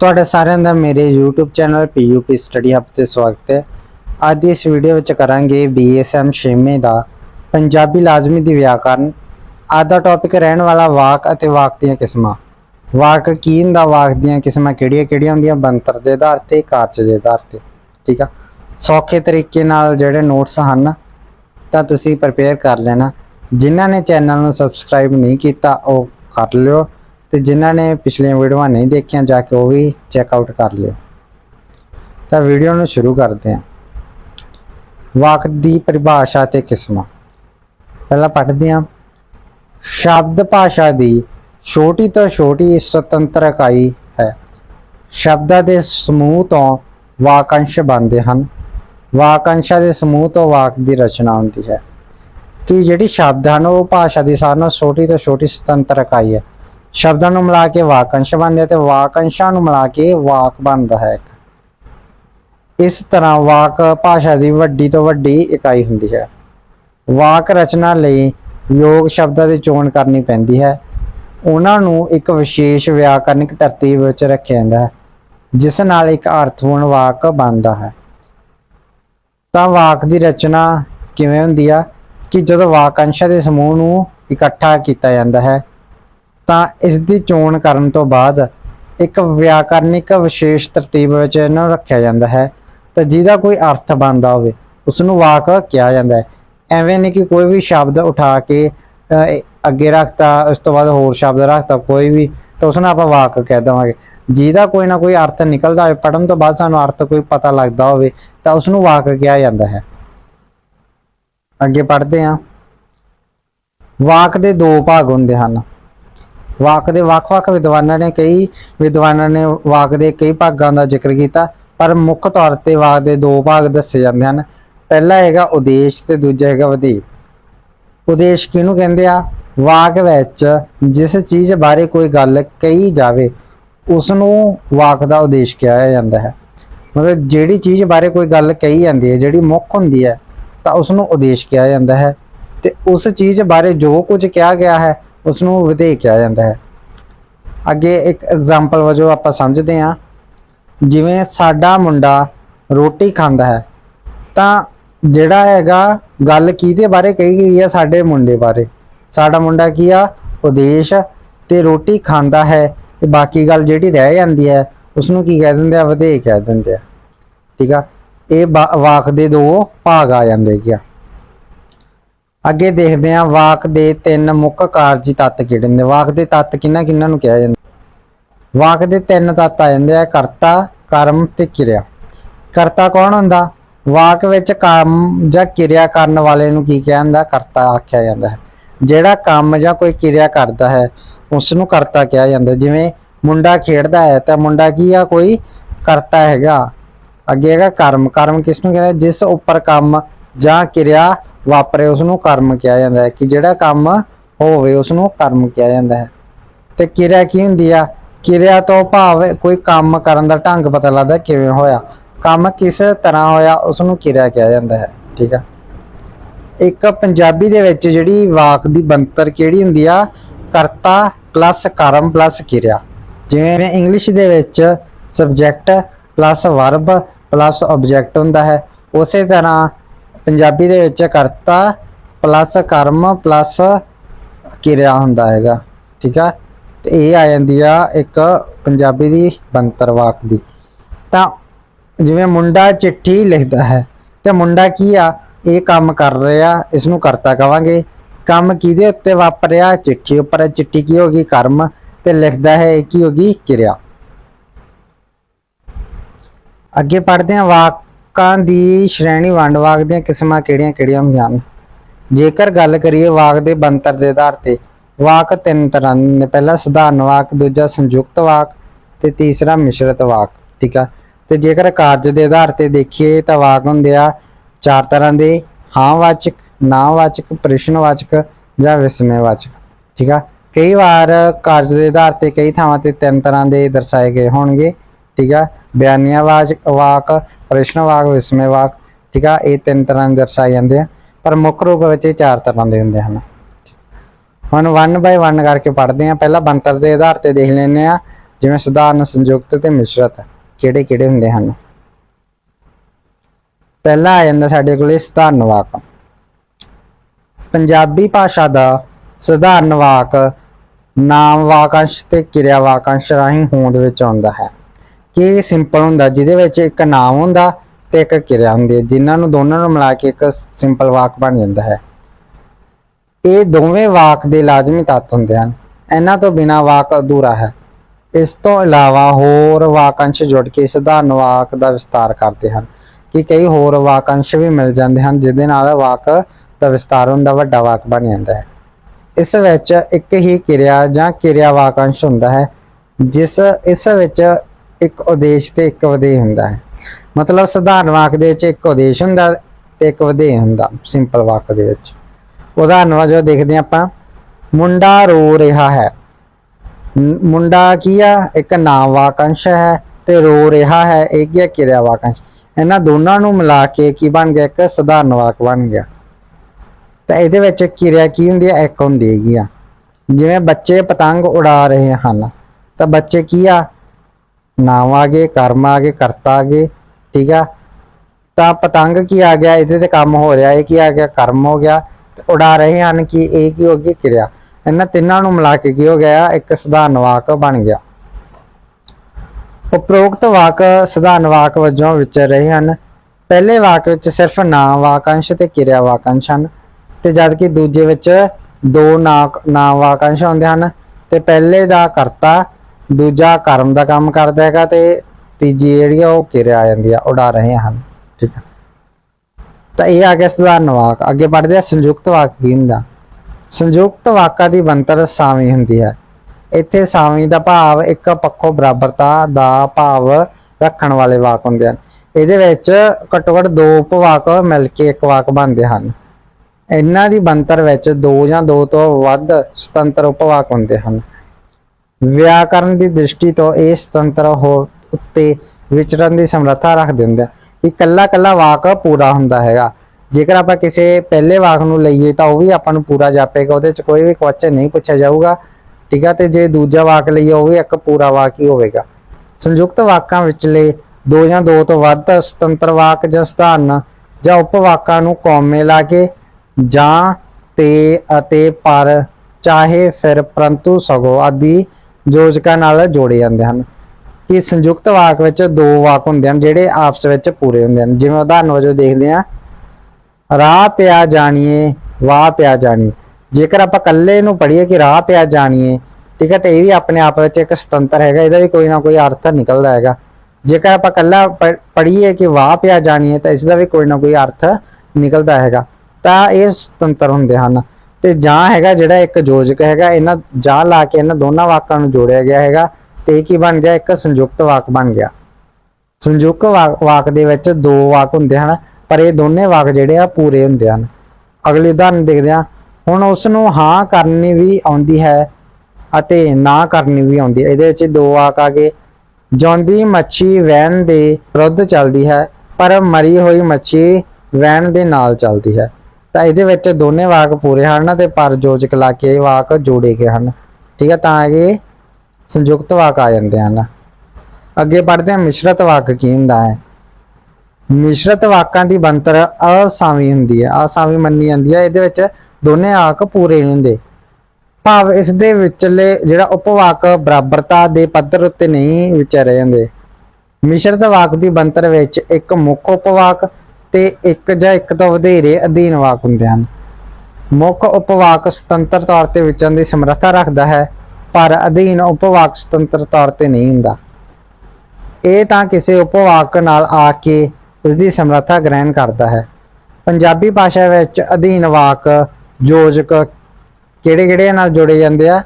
ਤੁਹਾਡਾ ਸਾਰਿਆਂ ਦਾ ਮੇਰੇ YouTube channel PUP study hub ਤੇ ਸਵਾਗਤ ਹੈ। ਅੱਜ ਦੀ ਇਸ ਵੀਡੀਓ ਵਿੱਚ ਕਰਾਂਗੇ BSM ਛੇਵੇਂ ਦਾ ਪੰਜਾਬੀ ਲਾਜ਼ਮੀ ਦੀ ਵਿਆਕਰਨ। ਅੱਜ ਦਾ ਟੌਪਿਕ ਰਹਿਣ ਵਾਲਾ ਵਾਕ ਅਤੇ ਵਾਕ ਦੀਆਂ ਕਿਸਮਾਂ। ਵਾਕ ਕੀ ਹੁੰਦਾ ਵਾਕ ਦੀਆਂ ਕਿਸਮਾਂ ਕਿਹੜੀਆਂ ਕਿਹੜੀਆਂ ਹੁੰਦੀਆਂ? ਬੰਤਰ ਦੇ ਆਧਾਰ ਤੇ, ਕਾਰਜ ਦੇ ਆਧਾਰ ਤੇ। ਠੀਕ ਆ? ਸੌਖੇ ਤਰੀਕੇ ਨਾਲ ਜਿਹੜੇ ਨੋਟਸ ਹਨ, ਤਾਂ ਤੁਸੀਂ ਪ੍ਰਪੇਅਰ ਕਰ ਲੈਣਾ। ਜਿਨ੍ਹਾਂ ਨੇ ਚੈਨਲ ਨੂੰ ਸਬਸਕ੍ਰਾਈਬ ਨਹੀਂ ਕੀਤਾ, ਉਹ ਕਰ ਲਿਓ। ਤੇ ਜਿਨ੍ਹਾਂ ਨੇ ਪਿਛਲੀਆਂ ਵੀਡੀਓਆਂ ਨਹੀਂ ਦੇਖੀਆਂ, ਜਾ ਕੇ ਉਹ ਵੀ ਚੈੱਕ ਆਊਟ ਕਰ ਲਿਓ। ਤਾਂ ਵੀਡੀਓ ਨੂੰ ਸ਼ੁਰੂ ਕਰਦੇ ਹਾਂ। ਵਾਕ ਦੀ ਪਰਿਭਾਸ਼ਾ ਤੇ ਕਿਸਮਾਂ। ਪਹਿਲਾਂ ਪੜ੍ਹਦੇ ਹਾਂ। ਸ਼ਬਦ ਭਾਸ਼ਾ ਦੀ ਛੋਟੀ ਤੋਂ ਛੋਟੀ ਸੁਤੰਤਰ ਇਕਾਈ ਹੈ। ਸ਼ਬਦਾਂ ਦੇ ਸਮੂਹ ਤੋਂ ਵਾਕੰਸ਼ ਬਣਦੇ ਹਨ। ਵਾਕੰਸ਼ਾਂ ਦੇ ਸਮੂਹ ਤੋਂ ਵਾਕ ਦੀ ਰਚਨਾ ਹੁੰਦੀ ਹੈ। ਕਿ ਜਿਹੜੀ ਸ਼ਬਦ ਹਨ, ਉਹ ਭਾਸ਼ਾ ਦੀ ਸਾਰਿਆਂ ਨਾਲੋਂ ਛੋਟੀ ਤੋਂ ਛੋਟੀ ਸੁਤੰਤਰ ਇਕਾਈ ਹੈ। ਸ਼ਬਦਾਂ ਨੂੰ ਮਿਲਾ ਕੇ ਵਾਕੰਸ਼ ਬਣਦੇ ਆ ਤੇ ਵਾਕੰਸ਼ਾਂ ਨੂੰ ਮਿਲਾ ਕੇ ਵਾਕ ਬਣਦਾ ਹੈ ਇਸ ਤਰ੍ਹਾਂ ਵਾਕ ਭਾਸ਼ਾ ਦੀ ਵੱਡੀ ਤੋਂ ਵੱਡੀ ਇਕਾਈ ਹੁੰਦੀ ਹੈ। ਵਾਕ ਰਚਨਾ ਲਈ ਯੋਗ ਸ਼ਬਦਾਂ ਦੀ ਚੋਣ ਕਰਨੀ ਪੈਂਦੀ ਹੈ। ਉਹਨਾਂ ਨੂੰ ਇੱਕ ਵਿਸ਼ੇਸ਼ ਵਿਆਕਰਨਿਕ ਤਰਤੀਬ ਵਿੱਚ ਰੱਖਿਆ ਜਾਂਦਾ ਹੈ, ਜਿਸ ਨਾਲ ਇੱਕ ਅਰਥਪੂਰਨ ਵਾਕ ਬਣਦਾ ਹੈ। ਤਾਂ ਵਾਕ ਦੀ ਰਚਨਾ ਕਿਵੇਂ ਹੁੰਦੀ ਆ? ਕਿ ਜਦੋਂ ਵਾਕੰਸ਼ਾਂ ਦੇ ਸਮੂਹ ਨੂੰ ਇਕੱਠਾ ਕੀਤਾ ਜਾਂਦਾ ਹੈ ਤਾਂ ਇਸ ਦੀ ਚੋਣ ਕਰਨ ਤੋਂ ਬਾਅਦ ਇੱਕ ਵਿਆਕਰਨਿਕ ਵਿਸ਼ੇਸ਼ ਤਰਤੀਬ ਵਿੱਚ ਇਹਨੂੰ ਰੱਖਿਆ ਜਾਂਦਾ ਹੈ ਤਾਂ ਜਿਹਦਾ ਕੋਈ ਅਰਥ ਬਣਦਾ ਹੋਵੇ ਉਸ ਨੂੰ ਵਾਕ ਕਿਹਾ ਜਾਂਦਾ ਹੈ। ਐਵੇਂ ਨਹੀਂ ਕਿ ਕੋਈ ਵੀ ਸ਼ਬਦ ਉਠਾ ਕੇ ਅਹ, ਅੱਗੇ ਰੱਖਤਾ ਉਸ ਤੋਂ ਬਾਅਦ ਹੋਰ ਸ਼ਬਦ ਰੱਖਤਾ ਕੋਈ ਵੀ ਤਾਂ ਉਸ ਨੂੰ ਆਪਾਂ ਵਾਕ ਕਹਿ ਦੇਵਾਂਗੇ। ਜਿਹਦਾ ਕੋਈ ਨਾ ਕੋਈ ਅਰਥ ਨਿਕਲਦਾ ਹੋਵੇ ਪੜਨ ਤੋਂ ਬਾਅਦ ਸਾਨੂੰ ਅਰਥ ਕੋਈ ਪਤਾ ਲੱਗਦਾ ਹੋਵੇ ਤਾਂ ਉਸ ਨੂੰ ਵਾਕ ਕਿਹਾ ਜਾਂਦਾ ਹੈ। ਅੱਗੇ ਪੜ੍ਹਦੇ ਹਾਂ। ਵਾਕ ਦੇ ਦੋ ਭਾਗ ਹੁੰਦੇ ਹਨ। ਵਾਕ ਦੇ ਵੱਖ-ਵੱਖ ਵਿਦਵਾਨਾਂ ਨੇ, ਕਈ ਵਿਦਵਾਨਾਂ ਨੇ ਵਾਕ ਦੇ ਕਈ ਭਾਗਾਂ ਦਾ ਜ਼ਿਕਰ ਕੀਤਾ, ਪਰ ਮੁੱਖ ਤੌਰ ਤੇ ਵਾਕ ਦੇ ਦੋ ਭਾਗ ਦੱਸੇ ਜਾਂਦੇ ਹਨ। ਪਹਿਲਾ ਹੈਗਾ ਉਦੇਸ਼ ਤੇ ਦੂਜਾ ਹੈਗਾ ਵਧੇਕ ਉਦੇਸ਼ ਕਿਹਨੂੰ ਕਹਿੰਦੇ ਆ? ਵਾਕ ਵਿੱਚ ਜਿਸ ਚੀਜ਼ ਬਾਰੇ ਕੋਈ ਗੱਲ ਕਹੀ ਜਾਵੇ ਉਸ ਨੂੰ ਵਾਕ ਦਾ ਉਦੇਸ਼ ਕਿਹਾ ਜਾਂਦਾ ਹੈ। ਮਤਲਬ ਜਿਹੜੀ ਚੀਜ਼ ਬਾਰੇ ਕੋਈ ਗੱਲ ਕਹੀ ਜਾਂਦੀ ਹੈ, ਜਿਹੜੀ ਮੁੱਖ ਹੁੰਦੀ ਹੈ, ਤਾਂ ਉਸ ਨੂੰ ਉਦੇਸ਼ ਕਿਹਾ ਜਾਂਦਾ ਹੈ। ਤੇ ਉਸ ਚੀਜ਼ ਬਾਰੇ ਜੋ ਕੁਝ ਕਿਹਾ ਗਿਆ ਹੈ ਉਸ ਨੂੰ ਵਿਧੇਇਕ ਕਿਹਾ ਜਾਂਦਾ ਹੈ। ਅੱਗੇ ਇੱਕ ਐਗਜ਼ਾਮਪਲ ਵਜੋਂ ਆਪਾਂ ਸਮਝਦੇ ਹਾਂ, ਜਿਵੇਂ ਸਾਡਾ ਮੁੰਡਾ ਰੋਟੀ ਖਾਂਦਾ ਹੈ, ਤਾਂ ਜਿਹੜਾ ਹੈਗਾ ਗੱਲ ਕਿਹਦੇ ਬਾਰੇ ਕਹੀ ਗਈ ਹੈ? ਸਾਡੇ ਮੁੰਡੇ ਬਾਰੇ। ਸਾਡਾ ਮੁੰਡਾ ਕੀ ਆ? ਉਦੇਸ਼ ਤੇ ਰੋਟੀ ਖਾਂਦਾ ਹੈ। ਤੇ ਬਾਕੀ ਗੱਲ ਜਿਹੜੀ ਰਹਿ ਜਾਂਦੀ ਹੈ ਉਸ ਨੂੰ ਕੀ ਕਹਿ ਦਿੰਦੇ ਆ? ਵਧੇਕ ਕਹਿ ਦਿੰਦੇ ਆ। ਠੀਕ ਆ? ਇਹ ਬਾ- ਵਾਕ ਦੇ ਦੋ ਭਾਗ ਆ ਜਾਂਦੇ ਕੀ ਆ। ਅੱਗੇ ਦੇਖਦੇ ਹਾਂ ਵਾਕ ਦੇ ਤਿੰਨ ਮੁੱਖ ਕਾਰਜੀ ਤੱਤ ਕਿਹੜੇ ਨੇ। ਵਾਕ ਦੇ ਤੱਤ ਕਿੰਨਾ ਕਿੰਨਾ ਨੂੰ ਕਿਹਾ ਜਾਂਦਾ? ਵਾਕ ਦੇ ਤਿੰਨ ਤੱਤ ਆ ਜਾਂਦੇ ਆ, ਕਰਤਾ, ਕਰਮ ਤੇ ਕਿਰਿਆ। ਕਰਤਾ ਕੌਣ ਹੁੰਦਾ? ਵਾਕ ਵਿੱਚ ਕੰਮ ਜਾਂ ਕਿਰਿਆ ਕਰਨ ਵਾਲੇ ਨੂੰ ਕੀ ਕਿਹਾ ਜਾਂਦਾ? ਕਰਤਾ ਆਖਿਆ ਜਾਂਦਾ ਹੈ। ਜਿਹੜਾ ਕੰਮ ਜਾਂ ਕੋਈ ਕਿਰਿਆ ਕਰਦਾ ਹੈ ਉਸ ਨੂੰ ਕਰਤਾ ਕਿਹਾ ਜਾਂਦਾ ਜਿਵੇਂ ਮੁੰਡਾ ਖੇਡਦਾ ਹੈ, ਤਾਂ ਮੁੰਡਾ ਕੀ ਆ? ਕੋਈ ਕਰਤਾ ਹੈਗਾ। ਅੱਗੇ ਹੈਗਾ ਕਰਮ। ਕਰਮ ਕਿਸ ਨੂੰ ਕਹਿੰਦਾ ਜਿਸ ਉੱਪਰ ਕੰਮ ਜਾਂ ਕਿਰਿਆ ਵਾਪਰੇ ਉਸ ਨੂੰ ਕਰਮ ਕਿਹਾ ਜਾਂਦਾ ਹੈ ਕਿ ਜਿਹੜਾ ਕੰਮ ਹੋਵੇ ਉਸ ਨੂੰ ਕਰਮ ਕਿਹਾ ਜਾਂਦਾ ਹੈ। ਤੇ ਕਿਰਿਆ ਕੀ ਹੁੰਦੀ ਆ? ਕਿਰਿਆ ਤੋਂ ਭਾਵ ਕੋਈ ਕੰਮ ਕਰਨ ਦਾ ਢੰਗ ਪਤਾ ਲੱਗਦਾ ਕਿਵੇਂ ਹੋਇਆ। ਕੰਮ ਕਿਸ ਤਰ੍ਹਾਂ ਹੋਇਆ ਉਸ ਨੂੰ ਕਿਰਿਆ ਕਿਹਾ ਜਾਂਦਾ ਹੈ, ਠੀਕ ਆ? ਇੱਕ ਪੰਜਾਬੀ ਦੇ ਵਿੱਚ ਜਿਹੜੀ ਵਾਕ ਦੀ ਬਣਤਰ ਕਿਹੜੀ ਹੁੰਦੀ ਆ? ਕਰਤਾ ਪਲੱਸ ਕਰਮ ਪਲੱਸ ਕਿਰਿਆ। ਜਿਵੇਂ ਇੰਗਲਿਸ਼ ਦੇ ਵਿੱਚ subject plus verb plus object ਹੁੰਦਾ ਹੈ। ਉਸੇ ਤਰ੍ਹਾਂ ਪੰਜਾਬੀ ਦੇ ਵਿੱਚ ਕਰਤਾ ਪਲੱਸ ਕਰਮ ਪਲੱਸ ਕਿਰਿਆ ਹੁੰਦਾ ਹੈਗਾ, ਠੀਕ ਆ? ਤੇ ਇਹ ਆ ਜਾਂਦੀ ਆ ਇੱਕ ਪੰਜਾਬੀ ਦੀ ਬੰਤਰ ਵਾਕ ਦੀ। ਤਾਂ ਜਿਵੇਂ ਮੁੰਡਾ ਚਿੱਠੀ ਲਿਖਦਾ ਹੈ, ਤੇ ਮੁੰਡਾ ਕੀ ਆ? ਇਹ ਕੰਮ ਕਰ ਰਿਹਾ ਇਸ ਨੂੰ ਕਰਤਾ ਕਵਾਂਗੇ। ਕੰਮ ਕਿਹਦੇ ਉੱਤੇ ਵਾਪਰਿਆ? ਚਿੱਠੀ ਉੱਪਰ ਚਿੱਠੀ ਕੀ ਹੋਗੀ ਕਰਮ। ਤੇ ਲਿਖਦਾ ਹੈ, ਇਹ ਕੀ ਹੋਗੀ ਕਿਰਿਆ। ਅੱਗੇ ਪੜ੍ਹਦੇ ਹਾਂ ਵਾਕ ਦੀ ਸ਼੍ਰੇਣੀ ਵੰਡ ਵਾਕ ਦੀਆਂ ਕਿਸਮਾਂ ਕਿਹੜੀਆਂ-ਕਿਹੜੀਆਂ ਹੁੰਦੀਆਂ ਹਨ? ਜੇਕਰ ਗੱਲ ਕਰੀਏ ਵਾਕ ਦੇ ਬੰਤਰ ਦੇ ਆਧਾਰ ਤੇ, ਵਾਕ ਤਿੰਨ ਤਰ੍ਹਾਂ ਨੇ। ਪਹਿਲਾ ਸਧਾਰਨ ਵਾਕ, ਦੂਜਾ ਸੰਯੁਕਤ ਵਾਕ ਤੇ ਤੀਸਰਾ ਮਿਸ਼ਰਤ ਵਾਕ, ਠੀਕ ਆ? ਤੇ ਜੇਕਰ ਕਾਰਜ ਦੇ ਆਧਾਰ ਤੇ ਦੇਖੀਏ ਤਾਂ ਵਾਕ ਹੁੰਦੇ ਆ ਚਾਰ ਤਰ੍ਹਾਂ ਦੇ, ਹਾਂ ਵਾਚਕ, ਨਾ ਵਾਚਕ ਪ੍ਰਸ਼ਨਵਾਚਕ ਜਾਂ ਵਿਸਮੇਵਾਚਕ ਠੀਕ ਆ? ਕਈ ਵਾਰ ਕਾਰਜ ਦੇ ਆਧਾਰ ਤੇ ਕਈ ਥਾਵਾਂ ਤੇ ਤਿੰਨ ਤਰ੍ਹਾਂ ਦੇ ਦਰਸਾਏ ਗਏ ਹੋਣਗੇ, ਠੀਕ ਆ? ਬਿਆਨੀਆ ਵਾਚਕ ਵਾਕ ਪ੍ਰਸ਼ਨ ਵਾਕ, ਵਿਸਮੇ ਵਾਕ, ਠੀਕ ਆ, ਇਹ ਤਿੰਨ ਤਰ੍ਹਾਂ ਦੇ ਦਰਸਾਏ ਜਾਂਦੇ ਆ, ਪਰ ਮੁੱਖ ਰੂਪ ਵਿੱਚ ਇਹ ਚਾਰ ਤਰ੍ਹਾਂ ਦੇ ਹੁੰਦੇ ਹਨ। ਹੁਣ 1 ਬਾਈ 1 ਕਰਕੇ ਪੜ੍ਹਦੇ ਆ ਪਹਿਲਾਂ ਬਣਤਰ ਦੇ ਆਧਾਰ ਤੇ ਦੇਖ ਲੈਂਦੇ ਆ ਜਿਵੇਂ ਸਧਾਰਨ, ਸੰਯੁਕਤ ਤੇ ਮਿਸ਼ਰਤ, ਕਿਹੜੇ ਕਿਹੜੇ ਹੁੰਦੇ ਹਨ। ਪਹਿਲਾ ਆ ਜਾਂਦਾ ਸਾਡੇ ਕੋਲੇ ਸਧਾਰਨ ਵਾਕ। ਪੰਜਾਬੀ ਭਾਸ਼ਾ ਦਾ ਸਧਾਰਨ ਵਾਕ ਨਾਮ ਵਾਕੰਸ਼ ਤੇ ਕਿਰਿਆ ਵਾਕੰਸ਼ ਰਾਹੀਂ ਹੋਂਦ ਵਿੱਚ ਆਉਂਦਾ ਹੈ। ਕਿ ਸਿੰਪਲ ਹੁੰਦਾ, ਜਿਹਦੇ ਵਿੱਚ ਇੱਕ ਨਾਮ ਹੁੰਦਾ ਤੇ ਇੱਕ ਕਿਰਿਆ ਹੁੰਦੀ ਹੈ, ਜਿਨ੍ਹਾਂ ਨੂੰ ਦੋਨਾਂ ਨੂੰ ਮਿਲਾ ਕੇ ਇੱਕ ਸਿੰਪਲ ਵਾਕ ਬਣ ਜਾਂਦਾ ਹੈ। ਇਹ ਦੋਵੇਂ ਵਾਕ ਦੇ ਲਾਜ਼ਮੀ ਤੱਤ ਹੁੰਦੇ ਹਨ। ਇਹਨਾਂ ਤੋਂ ਬਿਨਾ ਵਾਕ ਅਧੂਰਾ ਹੈ। ਇਸ ਤੋਂ ਇਲਾਵਾ ਹੋਰ ਵਾਕਾਂਸ਼ ਜੁੜ ਕੇ ਸਧਾਰਨ ਵਾਕ ਦਾ ਵਿਸਤਾਰ ਕਰਦੇ ਹਨ। ਕਿ ਕਈ ਹੋਰ ਵਾਕਾਂਸ਼ ਵੀ ਮਿਲ ਜਾਂਦੇ ਹਨ, ਜਿਹਦੇ ਨਾਲ ਵਾਕ ਦਾ ਵਿਸਤਾਰ ਹੁੰਦਾ, ਵੱਡਾ ਵਾਕ ਬਣ ਜਾਂਦਾ ਹੈ। ਇਸ ਵਿੱਚ ਇੱਕ ਹੀ ਕਿਰਿਆ ਜਾਂ ਕਿਰਿਆ ਵਾਕਾਂਸ਼ ਹੁੰਦਾ ਹੈ, ਜਿਸ, ਇਸ ਵਿੱਚ ਇੱਕ ਉਦੇਸ਼ ਤੇ ਇੱਕ ਵਿਧੇਯ ਹੁੰਦਾ ਹੈ। ਮਤਲਬ ਸਧਾਰਨ ਵਾਕ ਦੇ ਵਿੱਚ ਇੱਕ ਉਦੇਸ਼ ਹੁੰਦਾ ਤੇ ਇੱਕ ਵਿਧੇਯ ਹੁੰਦਾ ਸਿੰਪਲ ਵਾਕ ਦੇ ਵਿੱਚ। ਉਦਾਹਰਨ ਵਜੋਂ ਦੇਖਦੇ ਹਾਂ ਆਪਾਂ। ਮੁੰਡਾ ਰੋ ਰਿਹਾ ਹੈ। ਮੁੰਡਾ ਕੀ ਆ? ਇੱਕ ਨਾਮ ਵਾਕੰਸ਼ ਹੈ ਤੇ ਰੋ ਰਿਹਾ ਹੈ। ਇਹ ਕੀ ਆ? ਕਿਰਿਆ ਵਾਕੰਸ਼। ਇਹਨਾਂ ਦੋਨਾਂ ਨੂੰ ਮਿਲਾ ਕੇ ਕੀ ਬਣ ਗਿਆ? ਇੱਕ ਸਧਾਰਨ ਵਾਕ ਬਣ ਗਿਆ। ਤਾਂ ਇਹਦੇ ਵਿੱਚ ਕਿਰਿਆ ਕੀ ਹੁੰਦੀ ਹੈ ਇੱਕ ਹੁੰਦੀ ਹੈਗੀ ਆ। ਜਿਵੇਂ ਬੱਚੇ ਪਤੰਗ ਉਡਾ ਰਹੇ ਹਨ। ਤਾਂ ਬੱਚੇ ਕੀ ਆ? ਨਾਮ ਆ ਗਏ ਕਰਮ ਆ ਗਏ ਕਰਤਾ ਆ ਗਏ ਠੀਕ ਆ? ਤਾਂ ਪਤੰਗ ਕੀ ਆ ਗਿਆ? ਇਹਦੇ ਤੇ ਕੰਮ ਹੋ ਰਿਹਾ, ਇਹ ਕੀ ਆ ਗਿਆ? ਕਰਮ ਹੋ ਗਿਆ। ਤੇ ਉਡਾ ਰਹੇ ਹਨ ਕਿ ਇਹ ਕੀ ਹੋ ਗਈ? ਕਿਰਿਆ। ਇਹਨਾਂ ਤਿੰਨਾਂ ਨੂੰ ਮਿਲਾ ਕੇ ਕੀ ਹੋ ਗਿਆ? ਇੱਕ ਸਧਾਰਨ ਵਾਕ ਬਣ ਗਿਆ। ਉਪਰੋਕਤ ਵਾਕ ਸਧਾਰਨ ਵਾਕ ਵਜੋਂ ਵਿਚਰ ਰਹੇ ਹਨ। ਪਹਿਲੇ ਵਾਕ ਵਿੱਚ ਸਿਰਫ ਨਾਮ ਵਾਕੰਸ਼ ਤੇ ਕਿਰਿਆ ਵਾਕੰਸ਼ ਹਨ। ਤੇ ਜਦ ਕਿ ਦੂਜੇ ਵਿੱਚ ਦੋ ਨਾਕ ਨਾਮ ਵਾਕਾਂਸ਼ ਹੁੰਦੇ ਹਨ, ਤੇ ਪਹਿਲੇ ਦਾ ਕਰਤਾ ਦੂਜਾ ਕਰਮ ਦਾ ਕੰਮ ਕਰਦਾ ਹੈਗਾ ਤੇ ਤੀਜੀ ਜਿਹੜੀ ਆ ਉਹ ਕਿਰਿਆ ਆ ਜਾਂਦੀ ਆ, ਉਡਾ ਰਹੇ ਹਨ, ਠੀਕ ਆ। ਤਾਂ ਇਹ ਆ ਗਿਆ ਸਧਾਰਨ ਵਾਕ, ਅੱਗੇ ਪੜ੍ਹਦੇ ਆ, ਸੰਯੁਕਤ ਵਾਕ ਕੀ ਹੁੰਦਾ? ਸੰਯੁਕਤ ਵਾਕਾਂ ਦੀ ਬਣਤਰ ਸਾਵੀਂ ਹੁੰਦੀ ਹੈ ਇੱਥੇ ਸਾਵੀਂ ਦਾ ਭਾਵ ਇੱਕ ਪੱਖੋਂ ਬਰਾਬਰਤਾ ਦਾ ਭਾਵ ਰੱਖਣ ਵਾਲੇ ਵਾਕ ਹੁੰਦੇ ਹਨ। ਇਹਦੇ ਵਿੱਚ ਘੱਟੋ ਘੱਟ ਦੋ ਉਪਵਾਕ ਮਿਲ ਕੇ ਇੱਕ ਵਾਕ ਬਣਦੇ ਹਨ। ਇਹਨਾਂ ਦੀ ਬਣਤਰ ਵਿੱਚ ਦੋ ਜਾਂ ਦੋ ਤੋਂ ਵੱਧ ਸੁਤੰਤਰ ਉਪਵਾਕ ਹੁੰਦੇ ਹਨ। ਵਿਆਕਰਨ ਦੀ ਦ੍ਰਿਸ਼ਟੀ ਤੋਂ ਇਹ ਸੁਤੰਤਰ ਹੋਰ ਉੱਤੇ ਵਿਚਰਨ ਦੀ ਸਮਰੱਥਾ ਰੱਖਦੇ ਹੁੰਦੇ ਕਿ ਕੱਲਾ ਕੱਲਾ ਵਾਕ ਪੂਰਾ ਹੁੰਦਾ ਹੈਗਾ। ਜੇਕਰ ਆਪਾਂ ਕਿਸੇ ਪਹਿਲੇ ਵਾਕ ਨੂੰ ਲਈਏ ਤਾਂ ਉਹ ਵੀ ਆਪਾਂ ਨੂੰ ਪੂਰਾ ਜਾਪੇਗਾ, ਉਹਦੇ ਚ ਕੋਈ ਵੀ ਕੁਐਸਚਨ ਨਹੀਂ ਪੁੱਛਿਆ ਜਾਊਗਾ। ਠੀਕ ਆ, ਤੇ ਜੇ ਦੂਜਾ ਵਾਕ ਲਈਏ, ਉਹ ਵੀ ਇੱਕ ਪੂਰਾ ਵਾਕ ਹੀ ਹੋਵੇਗਾ। ਸੰਯੁਕਤ ਵਾਕਾਂ ਵਿਚਲੇ ਦੋ ਜਾਂ ਦੋ ਤੋਂ ਵੱਧ ਸੁਤੰਤਰ ਵਾਕ ਜਾਂ ਸਧਾਰਨ ਜਾਂ ਉਪਵਾਕਾਂ ਨੂੰ ਕੌਮੇ ਲਾ ਕੇ ਜਾਂ, ਤੇ ਅਤੇ, ਪਰ, ਚਾਹੇ, ਫਿਰ, ਪਰੰਤੂ, ਸਗੋਂ ਆਦਿ ਯੋਜਕਾਂ ਨਾਲ ਜੋੜੇ ਜਾਂਦੇ ਹਨ। ਕਿ ਸੰਯੁਕਤ ਵਾਕ ਵਿੱਚ ਦੋ ਵਾਕ ਹੁੰਦੇ ਹਨ, ਜਿਹੜੇ ਆਪਸ ਵਿੱਚ ਪੂਰੇ ਹੁੰਦੇ ਹਨ। ਜਿਵੇਂ ਉਦਾਹਰਨ ਵਜੋਂ ਦੇਖਦੇ ਹਾਂ, ਰਾਹ ਪਿਆ ਜਾਣੀਏ, ਵਾਹ ਪਿਆ ਜਾਣੀਏ। ਜੇਕਰ ਆਪਾਂ ਇਕੱਲੇ ਨੂੰ ਪੜ੍ਹੀਏ ਕਿ ਰਾਹ ਪਿਆ ਜਾਣੀਏ, ਠੀਕ ਹੈ, ਤੇ ਇਹ ਵੀ ਆਪਣੇ ਆਪ ਵਿੱਚ ਇੱਕ ਸੁਤੰਤਰ ਹੈਗਾ, ਇਹਦਾ ਵੀ ਕੋਈ ਨਾ ਕੋਈ ਅਰਥ ਨਿਕਲਦਾ ਹੈਗਾ। ਜੇਕਰ ਆਪਾਂ ਇਕੱਲਾ ਪ- ਪੜ੍ਹੀਏ ਕਿ ਵਾਹ ਪਿਆ ਜਾਣੀਏ, ਤਾਂ ਇਸ ਦਾ ਵੀ ਕੋਈ ਨਾ ਕੋਈ ਅਰਥ ਨਿਕਲਦਾ ਹੈਗਾ। ਤਾਂ ਇਹ ਸੁਤੰਤਰ ਹੁੰਦੇ ਹਨ। ਤੇ ਜਾਂ ਹੈਗਾ ਜਿਹੜਾ ਇੱਕ ਯੋਜਕ ਹੈਗਾ, ਇਹਨਾਂ ਜਾਂ ਲਾ ਕੇ ਇਹਨਾਂ ਦੋਨਾਂ ਵਾਕਾਂ ਨੂੰ ਜੋੜਿਆ ਗਿਆ ਹੈਗਾ, ਤੇ ਕੀ ਬਣ ਗਿਆ? ਇੱਕ ਸੰਯੁਕਤ ਵਾਕ ਬਣ ਗਿਆ। ਸੰਯੁਕਤ ਵਾ- ਵਾਕ ਦੇ ਵਿੱਚ ਦੋ ਵਾਕ ਹੁੰਦੇ ਹਨ, ਪਰ ਇਹ ਦੋਨੇ ਵਾਕ ਜਿਹੜੇ ਆ ਪੂਰੇ ਹੁੰਦੇ ਹਨ। ਅਗਲੀ ਉਦਾਹਰਨ ਦੇਖਦੇ ਹਾਂ। ਹੁਣ ਉਸ ਨੂੰ ਹਾਂ ਕਰਨੀ ਵੀ ਆਉਂਦੀ ਹੈ ਅਤੇ ਨਾ ਕਰਨੀ ਵੀ ਆਉਂਦੀ ਹੈ। ਇਹਦੇ ਵਿੱਚ ਦੋ ਵਾਕ ਆ ਗਏ। ਜਿਉਂਦੀ ਮੱਛੀ ਵਹਿਣ ਦੇ ਵਿਰੁੱਧ ਚੱਲਦੀ ਹੈ, ਪਰ ਮਰੀ ਹੋਈ ਮੱਛੀ ਵਹਿਣ ਦੇ ਨਾਲ ਚੱਲਦੀ ਹੈ। ਤਾਂ ਇਹਦੇ ਵਿੱਚ ਦੋਨੇ ਵਾਕ ਪੂਰੇ ਹਨ ਤੇ ਪਰ ਜੋਜਕ ਲਾ ਕੇ ਇਹ ਵਾਕ ਜੋੜੇ ਗਏ ਹਨ। ਠੀਕ ਹੈ, ਤਾਂ ਇਹ ਸੰਯੁਕਤ ਵਾਕ ਆ ਜਾਂਦੇ ਹਨ। ਅੱਗੇ ਪੜ੍ਹਦੇ ਹਾਂ, ਮਿਸ਼ਰਤ ਵਾਕ ਕੀ ਹੁੰਦਾ ਹੈ? ਮਿਸ਼ਰਤ ਵਾਕਾਂ ਦੀ ਬਣਤਰ ਅਸਾਵੀ ਹੁੰਦੀ ਹੈ। ਅਸਾਵੀ ਮੰਨੀ ਜਾਂਦੀ ਹੈ, ਇਹਦੇ ਵਿੱਚ ਦੋਨੇ ਆਕ ਪੂਰੇ ਨਹੀਂ ਹੁੰਦੇ। ਭਾਵ ਇਸ ਦੇ ਵਿਚਲੇ ਜਿਹੜਾ ਉਪਵਾਕ ਬਰਾਬਰਤਾ ਦੇ ਪੱਧਰ ਉੱਤੇ ਨਹੀਂ ਵਿਚਾਰੇ ਜਾਂਦੇ। ਮਿਸ਼ਰਤ ਵਾਕ ਦੀ ਬਣਤਰ ਵਿੱਚ ਇੱਕ ਮੁੱਖ ਉਪਵਾਕ ਤੇ ਇੱਕ ਜਾਂ ਇੱਕ ਤੋਂ ਵਧੇਰੇ ਅਧੀਨ ਵਾਕ ਹੁੰਦੇ ਹਨ। ਮੁੱਖ ਉਪਵਾਕ ਸੁਤੰਤਰ ਤੌਰ ਤੇ ਵਿਚਰਨ ਦੀ ਸਮਰੱਥਾ ਰੱਖਦਾ ਹੈ, ਪਰ ਅਧੀਨ ਉਪਵਾਕ ਸੁਤੰਤਰ ਤੌਰ ਤੇ ਨਹੀਂ ਹੁੰਦਾ। ਇਹ ਤਾਂ ਕਿਸੇ ਉਪਵਾਕ ਨਾਲ ਆ ਕੇ ਉਸ ਦੀ ਸਮਰੱਥਾ ਗ੍ਰਹਿਣ ਕਰਦਾ ਹੈ। ਪੰਜਾਬੀ ਭਾਸ਼ਾ ਵਿੱਚ ਅਧੀਨ ਵਾਕ ਯੋਜਕ ਕਿਹੜੇ ਕਿਹੜੇ ਨਾਲ ਜੋੜੇ ਜਾਂਦੇ ਆ?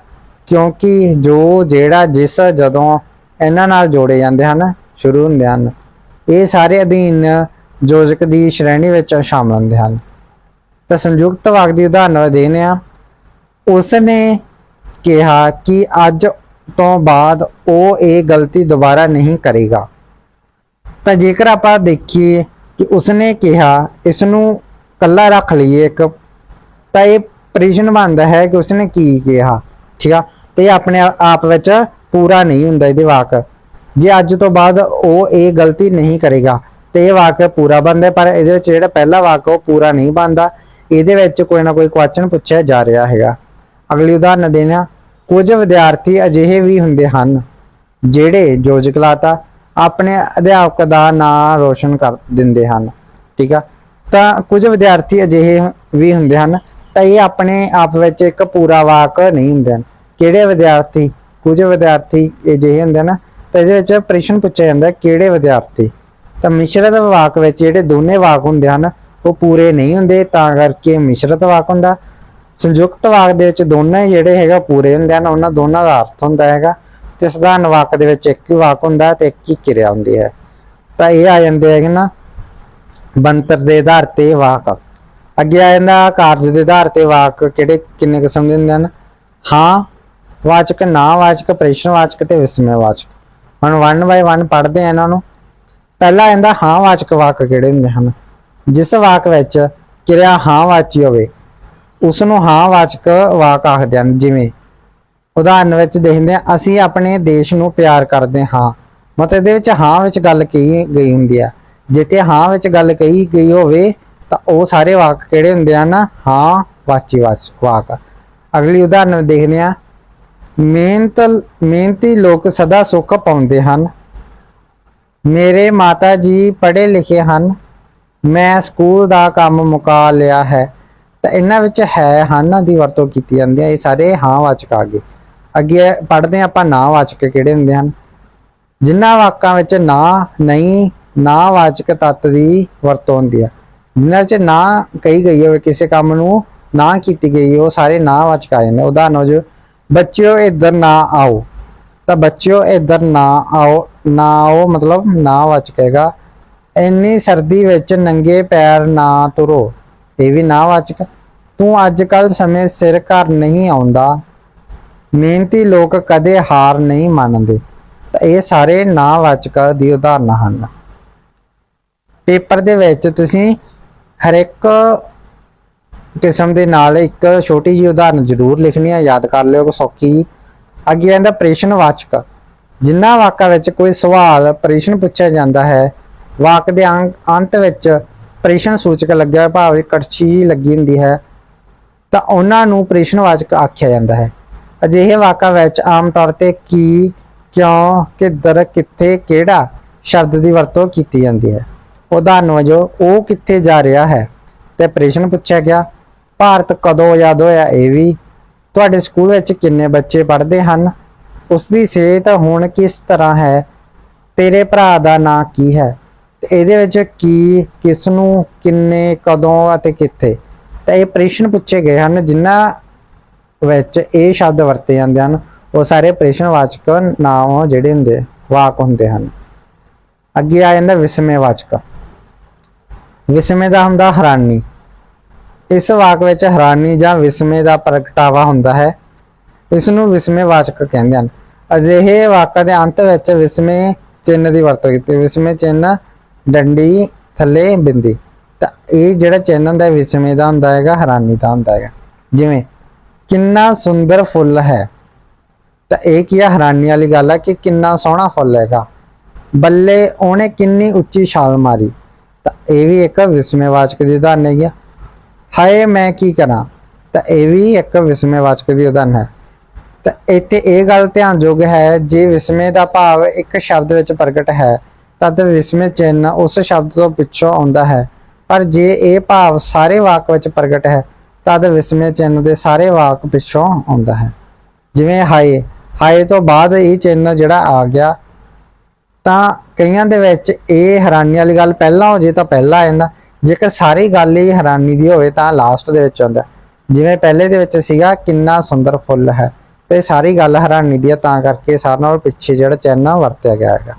ਕਿਉਂਕਿ ਜੋ ਜਿਹੜਾ ਜਿਸ ਜਦੋਂ ਇਹਨਾਂ ਨਾਲ ਜੋੜੇ ਜਾਂਦੇ ਹਨ, ਸ਼ੁਰੂ ਹੁੰਦੇ ਹਨ। ਇਹ ਸਾਰੇ ਅਧੀਨ ਯੋਜਕ ਦੀ ਸ਼੍ਰੇਣੀ ਵਿੱਚ ਸ਼ਾਮਲ ਹੁੰਦੇ ਹਨ। ਤਾਂ ਸੰਯੁਕਤ ਵਾਕ ਦੀ ਉਦਾਹਰਨ ਦੇਨੇ ਆ। ਉਸ ਨੇ ਕਿਹਾ ਕਿ ਅੱਜ ਤੋਂ ਬਾਅਦ ਉਹ ਇਹ ਗਲਤੀ ਦੁਬਾਰਾ ਨਹੀਂ ਕਰੇਗਾ। ਤਾਂ ਜੇਕਰ ਆਪਾਂ ਦੇਖੀਏ ਕਿ ਉਸਨੇ ਕਿਹਾ ਇਸ ਨੂੰ ਕੱਲਾ ਰੱਖ ਲਈਏ ਇੱਕ, ਤਾਂ ਇਹ ਪ੍ਰਿਸ਼ਨ ਬਣਦਾ ਹੈ ਕਿ ਉਸਨੇ ਕੀ ਕਿਹਾ, ਠੀਕ ਆ? ਤੇ ਆਪਣੇ ਆਪ ਵਿੱਚ ਪੂਰਾ ਨਹੀਂ ਹੁੰਦਾ ਇਹਦੇ ਵਾਕ। ਜੇ ਅੱਜ ਤੋਂ ਬਾਅਦ ਉਹ ਇਹ ਗਲਤੀ ਨਹੀਂ ਕਰੇਗਾ ਤੇ ਇਹ ਵਾਕ ਪੂਰਾ ਬਣਦਾ ਪਰ ਇਹਦੇ ਵਿੱਚ ਜਿਹੜਾ ਪਹਿਲਾ ਵਾਕ ਉਹ ਪੂਰਾ ਨਹੀਂ ਬਣਦਾ। ਇਹਦੇ ਵਿੱਚ ਕੋਈ ਨਾ ਕੋਈ ਕੁਐਸਚਨ ਪੁੱਛਿਆ ਜਾ ਰਿਹਾ ਹੈਗਾ। ਅਗਲੀ ਉਦਾਹਰਨ ਦੇਣਾ ਕੁਝ ਵਿਦਿਆਰਥੀ ਅਜਿਹੇ ਵੀ ਹੁੰਦੇ ਹਨ, ਜਿਹੜੇ ਜੋਜਕਲਾਤਾ ਆਪਣੇ ਅਧਿਆਪਕ ਦਾ ਨਾਂ ਰੋਸ਼ਨ ਕਰ ਦਿੰਦੇ ਹਨ। ਠੀਕ ਆ? ਤਾਂ ਕੁਝ ਵਿਦਿਆਰਥੀ ਅਜਿਹੇ ਵੀ ਹੁੰਦੇ ਹਨ, ਤਾਂ ਇਹ ਆਪਣੇ ਆਪ ਵਿੱਚ ਇੱਕ ਪੂਰਾ ਵਾਕ ਨਹੀਂ ਹੁੰਦੇ ਹਨ। ਕਿਹੜੇ ਵਿਦਿਆਰਥੀ, ਕੁਝ ਵਿਦਿਆਰਥੀ ਅਜਿਹੇ ਹੁੰਦੇ ਹਨ, ਤਾਂ ਇਹਦੇ ਵਿੱਚ ਪ੍ਰਸ਼ਨ ਪੁੱਛਿਆ ਜਾਂਦਾ ਕਿਹੜੇ ਵਿਦਿਆਰਥੀ? ਤਾਂ ਮਿਸ਼ਰਤ ਵਾਕ ਵਿੱਚ ਜਿਹੜੇ ਦੋਨੇ ਵਾਕ ਹੁੰਦੇ ਹਨ, ਉਹ ਪੂਰੇ ਨਹੀਂ ਹੁੰਦੇ, ਤਾਂ ਕਰਕੇ ਮਿਸ਼ਰਤ ਵਾਕ ਹੁੰਦਾ। ਸੰਯੁਕਤ ਵਾਕ ਦੇ ਵਿੱਚ ਦੋਨੇ ਜਿਹੜੇ ਹੈਗਾ ਪੂਰੇ ਹੁੰਦੇ ਹਨ, ਉਹਨਾਂ ਦੋਨਾਂ ਦਾ ਅਰਥ ਹੁੰਦਾ ਹੈਗਾ। ਤੇ ਸਧਾਰਨ ਵਾਕ ਦੇ ਵਿੱਚ ਇੱਕ ਹੀ ਵਾਕ ਹੁੰਦਾ ਤੇ ਇੱਕ ਹੀ ਕਿਰਿਆ ਹੁੰਦੀ ਹੈ। ਤਾਂ ਇਹ ਆ ਜਾਂਦੇ ਹੈਗੇ ਨਾ ਬੰਤਰ ਦੇ ਆਧਾਰ ਤੇ ਵਾਕ। ਅੱਗੇ ਆ ਜਾਂਦਾ ਕਾਰਜ ਦੇ ਆਧਾਰ ਤੇ ਵਾਕ, ਕਿਹੜੇ, ਕਿੰਨੇ ਕਿਸਮ ਦੇ ਹੁੰਦੇ ਹਨ? ਹਾਂ, ਵਾਚਕ, ਨਾ ਵਾਚਕ ਪ੍ਰਸ਼ਨ ਵਾਚਕ ਤੇ ਵਿਸਮੈ ਵਾਚਕ ਹੁਣ 1 ਬਾਈ 1 ਪੜ੍ਹਦੇ ਆ ਇਹਨਾਂ ਨੂੰ। ਪਹਿਲਾ ਆਂਦਾ ਹਾਂ ਵਾਚਕ ਵਾਕ ਕਿਹੜੇ ਹੁੰਦੇ ਹਨ? ਜਿਸ ਵਾਕ ਵਿੱਚ ਕਿਰਿਆ ਹਾਂ ਵਾਚੀ ਹੋਵੇ ਉਸ ਨੂੰ ਹਾਂ ਵਾਚਕ ਵਾਕ ਆਖਦੇ ਹਨ। ਜਿਵੇਂ, ਉਦਾਹਰਨ ਵਿੱਚ ਦੇਖਦੇ ਹਾਂ, ਅਸੀਂ ਆਪਣੇ ਦੇਸ਼ ਨੂੰ ਪਿਆਰ ਕਰਦੇ ਹਾਂ। ਮਤਲਬ ਇਹਦੇ ਵਿੱਚ ਹਾਂ ਵਿੱਚ ਗੱਲ ਕਹੀ ਗਈ ਹੁੰਦੀ ਆ। ਜਿੱਥੇ ਹਾਂ ਵਿੱਚ ਗੱਲ ਕਹੀ ਗਈ ਹੋਵੇ, ਤਾਂ ਉਹ ਸਾਰੇ ਵਾਕ ਕਿਹੜੇ ਹੁੰਦੇ ਹਨ? ਹਾਂ ਵਾਚੀ ਵਾਚ ਵਾਕ। ਅਗਲੀ ਉਦਾਹਰਨ ਦੇਖਦੇ ਹਾਂ, ਮਿਹਨਤ, ਮਿਹਨਤੀ ਲੋਕ ਸਦਾ ਸੁੱਖ ਪਾਉਂਦੇ ਹਨ। ਮੇਰੇ ਮਾਤਾ ਜੀ ਪੜ੍ਹੇ ਲਿਖੇ ਹਨ। ਮੈਂ ਸਕੂਲ ਦਾ ਕੰਮ ਮੁਕਾ ਲਿਆ ਹੈ। ਤਾਂ ਇਹਨਾਂ ਵਿੱਚ ਹੈ ਹਨ ਦੀ ਵਰਤੋਂ ਕੀਤੀ ਜਾਂਦੀ ਹੈ। ਇਹ ਸਾਰੇ ਹਾਂ ਵਾਚਕ ਆ ਗਏ। ਅੱਗੇ ਪੜ੍ਹਦੇ ਹਾਂ ਆਪਾਂ ਨਾ ਵਾਚਕ ਕਿਹੜੇ ਹੁੰਦੇ ਹਨ। ਜਿਨ੍ਹਾਂ ਵਾਕਾਂ ਵਿੱਚ ਨਾ, ਨਹੀਂ, ਨਾ ਵਾਚਕ ਤੱਤ ਦੀ ਵਰਤੋਂ ਹੁੰਦੀ ਹੈ। ਜਿਨ੍ਹਾਂ ਵਿੱਚ ਨਾ ਕਹੀ ਗਈ ਹੋਵੇ ਕਿਸੇ ਕੰਮ ਨੂੰ, ਨਾ ਕੀਤੀ ਗਈ, ਉਹ ਸਾਰੇ ਨਾ ਵਾਚਕ ਆ ਜਾਂਦੇ। ਉਦਾਹਰਨ ਹੋ ਵਜੋਂ ਬੱਚਿਓ ਇੱਧਰ ਨਾ ਆਓ। ਤਾਂ ਬੱਚਿਓ ਇੱਧਰ ਨਾ ਆਓ। ਨਾ ਆਓ ਮਤਲਬ ਨਾ ਵਾਚਕ ਹੈਗਾ ਇੰਨੀ ਸਰਦੀ ਵਿੱਚ ਨੰਗੇ ਪੈਰ ਨਾ ਤੁਰੋ, ਇਹ ਵੀ ਨਾ ਵਾਚਕ ਤੂੰ ਅੱਜ ਕੱਲ ਸਮੇਂ ਸਿਰ ਘਰ ਨਹੀਂ ਆਉਂਦਾ। ਮਿਹਨਤੀ ਲੋਕ ਕਦੇ ਹਾਰ ਨਹੀਂ ਮੰਨਦੇ। ਤਾਂ ਇਹ ਸਾਰੇ ਨਾ ਵਾਚਕ ਦੀ ਉਦਾਹਰਨਾਂ ਹਨ। ਪੇਪਰ ਦੇ ਵਿੱਚ ਤੁਸੀਂ ਹਰ ਇੱਕ ਕਿਸਮ ਦੇ ਨਾਲ ਇੱਕ ਛੋਟੀ ਜਿਹੀ ਉਦਾਹਰਨ ਜ਼ਰੂਰ ਲਿਖਣੀ ਹੈ ਯਾਦ ਕਰ ਲਿਓ ਸੌਖੀ। ਜਿਹੀ। ਅੱਗੇ ਆਂਦਾ ਪ੍ਰੇਸ਼ਨ ਵਾਚਕ। ਜਿਨ੍ਹਾਂ ਵਾਕਾਂ ਵਿੱਚ ਕੋਈ ਸਵਾਲ, ਪ੍ਰਸ਼ਨ ਪੁੱਛਿਆ ਜਾਂਦਾ ਹੈ, ਵਾਕ ਦੇ ਅੰਤ ਵਿੱਚ ਪ੍ਰਸ਼ਨ ਸੂਚਕ ਲੱਗਿਆ ਹੋਇਆ, ਭਾਵ ਕੜਛੀ ਲੱਗੀ ਹੁੰਦੀ ਹੈ, ਤਾਂ ਉਹਨਾਂ ਨੂੰ ਪ੍ਰਸ਼ਨਵਾਚਕ ਆਖਿਆ ਜਾਂਦਾ ਹੈ। ਅਜਿਹੇ ਵਾਕਾਂ ਵਿੱਚ ਆਮ ਤੌਰ ਤੇ ਕੀ, ਕਿਉਂ, ਕਿੱਧਰ, ਕਿੱਥੇ, ਕਿਹੜਾ ਸ਼ਬਦ ਦੀ ਵਰਤੋਂ ਕੀਤੀ ਜਾਂਦੀ ਹੈ। ਉਦਾਹਰਨ ਵਜੋਂ, ਉਹ ਕਿੱਥੇ ਜਾ ਰਿਹਾ ਹੈ ਤੇ ਪ੍ਰਸ਼ਨ ਪੁੱਛਿਆ ਗਿਆ, ਭਾਰਤ ਕਦੋਂ ਆਜ਼ਾਦ ਹੋਇਆ? ਇਹ ਵੀ, ਤੁਹਾਡੇ ਸਕੂਲ ਵਿੱਚ ਕਿੰਨੇ ਬੱਚੇ ਪੜ੍ਹਦੇ ਹਨ? ਉਸ ਦੀ ਸਿਹਤ ਹੁਣ ਕਿਸ ਤਰ੍ਹਾਂ ਹੈ? ਤੇਰੇ ਭਰਾ ਦਾ ਨਾਂ ਕੀ ਹੈ? ਤੇ ਇਹਦੇ ਵਿੱਚ ਕੀ, ਕਿਸ ਨੂੰ, ਕਿੰਨੇ, ਕਦੋਂ ਅਤੇ ਕਿੱਥੇ? ਤਾਂ ਇਹ ਪ੍ਰਸ਼ਨ ਪੁੱਛੇ ਗਏ ਹਨ, ਜਿਨ੍ਹਾਂ ਵਿੱਚ ਇਹ ਸ਼ਬਦ ਵਰਤੇ ਜਾਂਦੇ ਹਨ। ਉਹ ਸਾਰੇ ਪ੍ਰਸ਼ਨਵਾਚਕ ਨਾਮ ਜਿਹੜੇ ਹੁੰਦੇ, ਵਾਕ ਹੁੰਦੇ ਹਨ। ਅੱਗੇ ਆ ਜਾਂਦਾ ਵਿਸਮੇਵਾਚਕ ਵਿਸਮੇ ਦਾ ਹੁੰਦਾ ਹੈਰਾਨੀ। ਇਸ ਵਾਕ ਵਿੱਚ ਹੈਰਾਨੀ ਜਾਂ ਵਿਸਮੇ ਦਾ ਪ੍ਰਗਟਾਵਾ ਹੁੰਦਾ ਹੈ। ਇਸ ਨੂੰ ਵਿਸਮੇਵਾਚਕ ਕਹਿੰਦੇ ਹਨ। ਅਜਿਹੇ ਵਾਕਾਂ ਦੇ ਅੰਤ ਵਿੱਚ ਵਿਸਮੇ ਚਿੰਨ੍ਹ ਦੀ ਵਰਤੋਂ ਕੀਤੀ। ਵਿਸਮੇ ਚਿੰਨ੍ਹ, ਡੰਡੀ, ਥੱਲੇ ਬਿੰਦੀ। ਤਾਂ ਇਹ ਜਿਹੜਾ ਚਿੰਨ੍ਹ ਹੁੰਦਾ ਵਿਸਮੇ ਦਾ ਹੁੰਦਾ ਹੈਗਾ, ਹੈਰਾਨੀ ਦਾ ਹੁੰਦਾ ਹੈਗਾ। ਜਿਵੇਂ, ਕਿੰਨਾ ਸੁੰਦਰ ਫੁੱਲ ਹੈ। ਤਾਂ ਇਹ ਕੀ ਹੈ ਹੈਰਾਨੀ ਵਾਲੀ ਗੱਲ ਹੈ ਕਿ ਕਿੰਨਾ ਸੋਹਣਾ ਫੁੱਲ ਹੈਗਾ। ਬੱਲੇ ਉਹਨੇ ਕਿੰਨੀ ਉੱਚੀ ਛਾਲ ਮਾਰੀ। ਤਾਂ ਇਹ ਵੀ ਇੱਕ ਵਿਸਮੇਵਾਚਕ ਦੀ ਉਦਾਹਰਨ ਹੈਗੀ ਆ। ਹਾਏ, ਮੈਂ ਕੀ ਕਰਾਂ? ਤਾਂ ਇਹ ਵੀ ਇੱਕ ਵਿਸਮੇਵਾਚਕ ਦੀ ਉਦਾਹਰਨ ਹੈ। ਤਾਂ ਇੱਥੇ ਇਹ ਗੱਲ ਧਿਆਨਯੋਗ ਹੈ, ਜੇ ਵਿਸਮੇ ਦਾ ਭਾਵ ਇੱਕ ਸ਼ਬਦ ਵਿੱਚ ਪ੍ਰਗਟ ਹੈ, ਤਦ ਵਿਸਮੇ ਚਿੰਨ੍ਹ ਉਸ ਸ਼ਬਦ ਤੋਂ ਪਿੱਛੋਂ ਆਉਂਦਾ ਹੈ। ਪਰ ਜੇ ਇਹ ਭਾਵ ਸਾਰੇ ਵਾਕ ਵਿੱਚ ਪ੍ਰਗਟ ਹੈ, ਤਦ ਵਿਸਮੇ ਚਿੰਨ੍ਹ ਦੇ ਸਾਰੇ ਵਾਕ ਪਿੱਛੋਂ ਆਉਂਦਾ ਹੈ। ਜਿਵੇਂ ਹਾਏ ਹਾਏ ਤੋਂ ਬਾਅਦ ਇਹ ਚਿੰਨ੍ਹ ਜਿਹੜਾ ਆ ਗਿਆ, ਤਾਂ ਕਈਆਂ ਦੇ ਵਿੱਚ ਇਹ ਹੈਰਾਨੀ ਵਾਲੀ ਗੱਲ ਪਹਿਲਾਂ ਹੋ ਜੇ ਤਾਂ ਪਹਿਲਾਂ ਆ ਜਾਂਦਾ ਜੇਕਰ ਸਾਰੀ ਗੱਲ ਹੀ ਹੈਰਾਨੀ ਦੀ ਹੋਵੇ ਤਾਂ ਲਾਸਟ ਦੇ ਵਿੱਚ ਆਉਂਦਾ ਜਿਵੇਂ ਪਹਿਲੇ ਦੇ ਵਿੱਚ ਸੀਗਾ, ਕਿੰਨਾ ਸੁੰਦਰ ਫੁੱਲ ਹੈ। ਤੇ ਸਾਰੀ ਗੱਲ ਹੈਰਾਨੀ ਦੀ ਹੈ ਤਾਂ ਕਰਕੇ ਸਾਰਿਆਂ ਨਾਲ ਪਿੱਛੇ ਜਿਹੜਾ ਚੈਨਾ ਵਰਤਿਆ ਗਿਆ ਹੈਗਾ।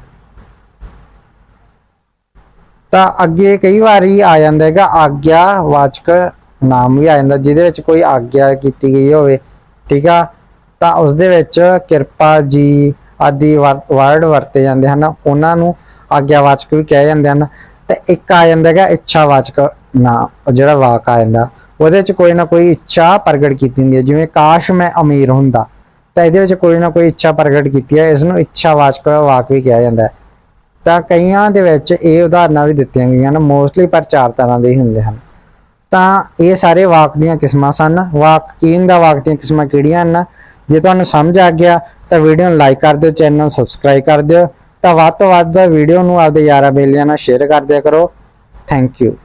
ਤਾਂ ਅੱਗੇ ਕਈ ਵਾਰੀ ਆ ਜਾਂਦਾ ਹੈਗਾ, ਆਗਿਆ ਵਾਚਕ ਨਾਮ ਵੀ ਆ ਜਾਂਦਾ, ਜਿਹਦੇ ਵਿੱਚ ਕੋਈ ਆਗਿਆ ਕੀਤੀ ਗਈ ਹੋਵੇ, ਠੀਕ ਆ? ਤਾਂ ਉਸ ਦੇ ਵਿੱਚ ਕਿਰਪਾ ਜੀ ਆਦਿ ਵਰਡ ਵਰਤੇ ਜਾਂਦੇ ਹਨ, ਉਹਨਾਂ ਨੂੰ ਆਗਿਆਵਾਚਕ ਵੀ ਕਹੇ ਜਾਂਦੇ ਹਨ। ਤੇ ਇੱਕ ਆ ਜਾਂਦਾ ਹੈਗਾ ਇੱਛਾਵਾਚਕ ਨਾ ਜਿਹੜਾ ਵਾਕ ਆ ਜਾਂਦਾ, ਉਹਦੇ ਵਿੱਚ ਕੋਈ ਨਾ ਕੋਈ ਇੱਛਾ ਪ੍ਰਗਟ ਕੀਤੀ ਹੁੰਦੀ ਹੈ, ਜਿਵੇਂ ਕਾਸ਼ ਮੈਂ ਅਮੀਰ ਹੁੰਦਾ। ਤਾਂ ਇਹਦੇ ਵਿੱਚ ਕੋਈ ਨਾ ਕੋਈ ਇੱਛਾ ਪ੍ਰਗਟ ਕੀਤੀ ਹੈ, ਇਸ ਨੂੰ ਇੱਛਾ ਵਾਚਕ ਵਾਕ ਵੀ ਕਿਹਾ ਜਾਂਦਾ ਹੈ। ਤਾਂ ਕਈਆਂ ਦੇ ਵਿੱਚ ਇਹ ਉਦਾਹਰਨਾਂ ਵੀ ਦਿੱਤੀਆਂ ਗਈਆਂ ਹਨ ਮੋਸਟਲੀ ਪਰ ਚਾਰ ਤਰ੍ਹਾਂ ਦੇ ਹੀ ਹੁੰਦੇ ਹਨ। ਤਾਂ ਇਹ ਸਾਰੇ ਵਾਕ ਦੀਆਂ ਕਿਸਮਾਂ ਸਨ। ਵਾਕ ਕੀਨ ਦਾ ਵਾਕ ਦੀਆਂ ਕਿਸਮਾਂ ਕਿਹੜੀਆਂ ਹਨ? ਜੇ ਤੁਹਾਨੂੰ ਸਮਝ ਆ ਗਿਆ, ਤਾਂ ਵੀਡੀਓ ਨੂੰ ਲਾਈਕ ਕਰ ਦਿਓ ਚੈਨਲ ਨੂੰ ਸਬਸਕ੍ਰਾਈਬ ਕਰ ਦਿਓ। ਤਾਂ ਵੱਧ ਤੋਂ ਵੱਧ ਵੀਡੀਓ ਨੂੰ ਆਪਦੇ ਯਾਰਾਂ ਬੇਲੀਆਂ ਨਾਲ ਸ਼ੇਅਰ ਕਰ ਦਿਆ ਕਰੋ। Thank you